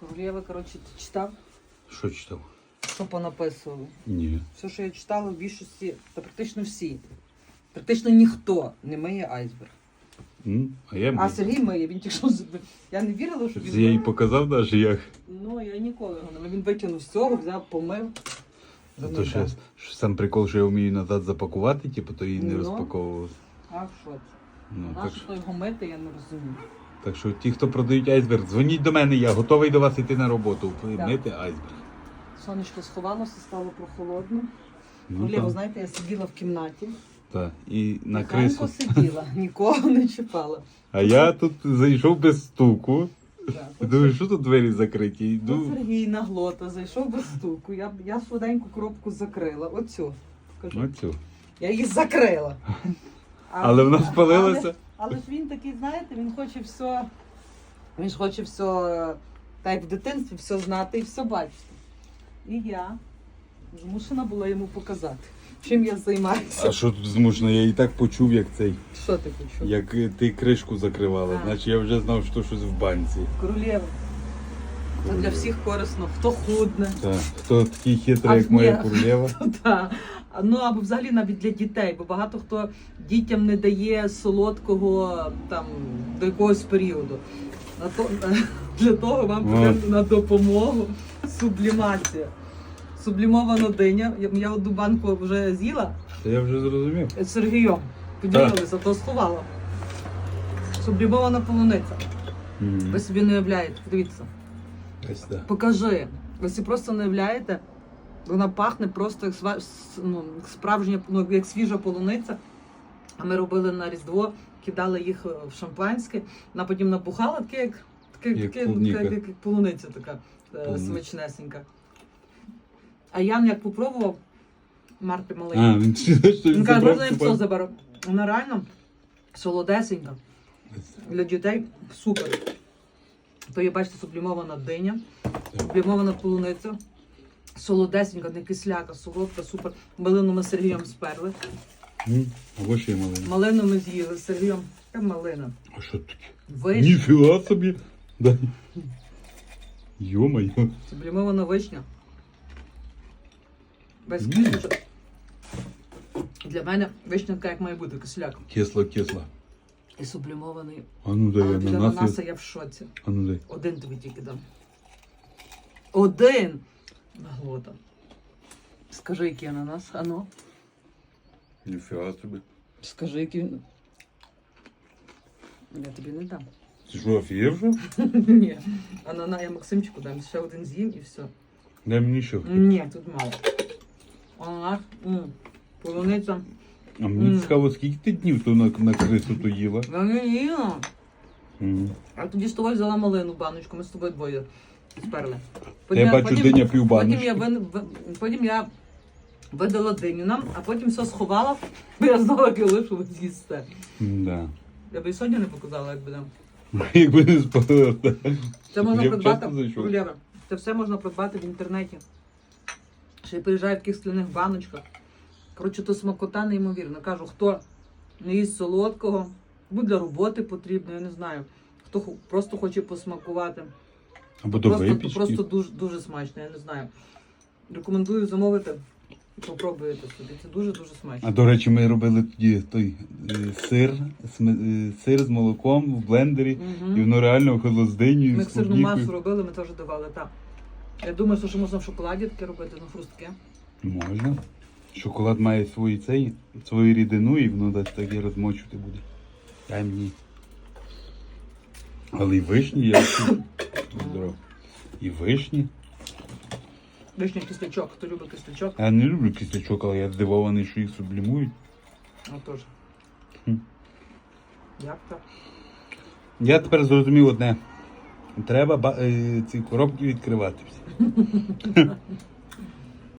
Королєва, коротше, ти читав, Що читав? що понаписували. Ні. Все, що я читала, в більшості, та практично всі. Практично ніхто не миє айсберг. М? А я, А Сергій миє, він тільки що Я не вірила, що він. я їй миє. показав навіть як. Ну, я ніколи його не мив. Він витягнув з цього, взяв, помив. За Ну, то, що, що сам прикол, що я вмію назад запакувати, типу, то її не Ну. розпаковував. А в шоці. Ну, А так, що його мити, я не розумію. Так що ті, хто продають айсберг, дзвоніть до мене, я готовий до вас йти на роботу. Мити айсберг. Сонечко сховалося, стало прохолодно. Ну, Королєва, знаєте, я сиділа в кімнаті. Так. І на крису. сиділа, нікого не чіпала. А я тут зайшов без стуку. Так, думаю, що тут двері закриті? Йду. Сергій наглота, зайшов без стуку. Я, я швиденько коробку закрила. Оцю. Кажу, Оцю. я її закрила. Але вона спалилася. Але, ж він такий, знаєте, він хоче все. Він ж хоче все, так як в дитинстві, все знати і все бачити. І я змушена була йому показати, чим я займаюся. А що тут змушено? Я і так почув, як цей, Що ти почув? як ти кришку закривала. А. Значить я вже знав, що щось в банці. Королєва. Це для всіх корисно, хто худне. Так. Хто такий А, хитрий, як моя королева? Та. А, Ну або взагалі навіть для дітей, бо багато хто дітям не дає солодкого там до якогось періоду. На то, для того вам От. буде на допомогу сублімація. Сублімована диня. Я, одну банку вже з'їла я вже зрозумів. з Сергієм. Поділилися, то сховала. Сублімована полуниця. Мгм. Ви собі не уявляєте. Дивіться. Ось так. Покажи. Ви собі просто не уявляєте. Вона пахне просто як, сва- с- ну, як справжня, ну, як свіжа полуниця. А ми робили на Різдво, кидали їх е, в шампанське, вона потім напухала, таке, як, таке, Як таке, клубніка. таке, як, як полуниця така е, Полуниця. смачнесенька. А Ян як попробував, Марти малий, А, він що він він каже, забрав можна я все заберу. Вона реально солодесенька. Для дітей супер. То є, бачите, сублімована диня, сублімована полуниця, солодесенька, не кисляка, солодка, супер. Малину ми з Сергієм сперли. М, ще й маленький. Малину ми з'їли з Сергієм. Яка малина? А що таке? Вишня. Ніфіга собі. Да. Йо-моє. Сублімована вишня. Без М. кісточок. Для мене вишня така, як має бути, кисляк. Кисло-кисло. І сублімований. А ну дай Але від ананас. ананаса я- в шоці. А ну дай. Один тобі тільки дам. Один! Наглота. Скажи, який ананас, ану. Ніфіга собі. Скажи, який він. Я тобі не дам. Ти що, офігів вже? Ні. Анана, я Максимчику дам. Ще один з'їм і все. Дай мені ще. Ні, тут мало. Ананас. м, Полуниця. А мені цікаво, скільки ти днів то на, на крису то їла? Я не їла. М. А тоді з тобою взяла малину баночку, ми з тобою двоє сперли. Я бачу, диня пів Потім я, вин, ви- потім я видала диню нам, а потім все сховала, бо я знала, як я лишу ви з'їсте. Да. Я б і сьогодні не показала, як буде. Якби не спалила. Це можна Я б придбати. часто зайшов. Це все можна придбати в інтернеті. Ще й приїжджає в таких скляних баночках. Коротше, то смакота неймовірно. Кажу, хто не їсть солодкого, або для роботи потрібно, я не знаю. Хто просто хоче посмакувати. Або до Просто, випічки. просто дуже, дуже смачно, я не знаю. Рекомендую замовити і попробуйте собі. Це дуже-дуже смачно. А до речі, ми робили тоді той е, сир, сме- е, сир з молоком в блендері, Мгм. і воно реально виходило з динею, Ми з сирну масу робили, ми теж давали. Так. Я думаю, що ще можна в шоколаді таке робити, ну хрустке. Можна. Шоколад має свої цей, свою рідину і воно таке розмочувати буде. Дай мені. Але і вишні я здоров. І вишні. Вишня кістячок, хто любить кістячок, Я не люблю кістячок, але я здивований, що їх сублімують. а теж. Хм. Як так? Я тепер зрозумів одне. Треба ба- е, ці коробки відкривати всі.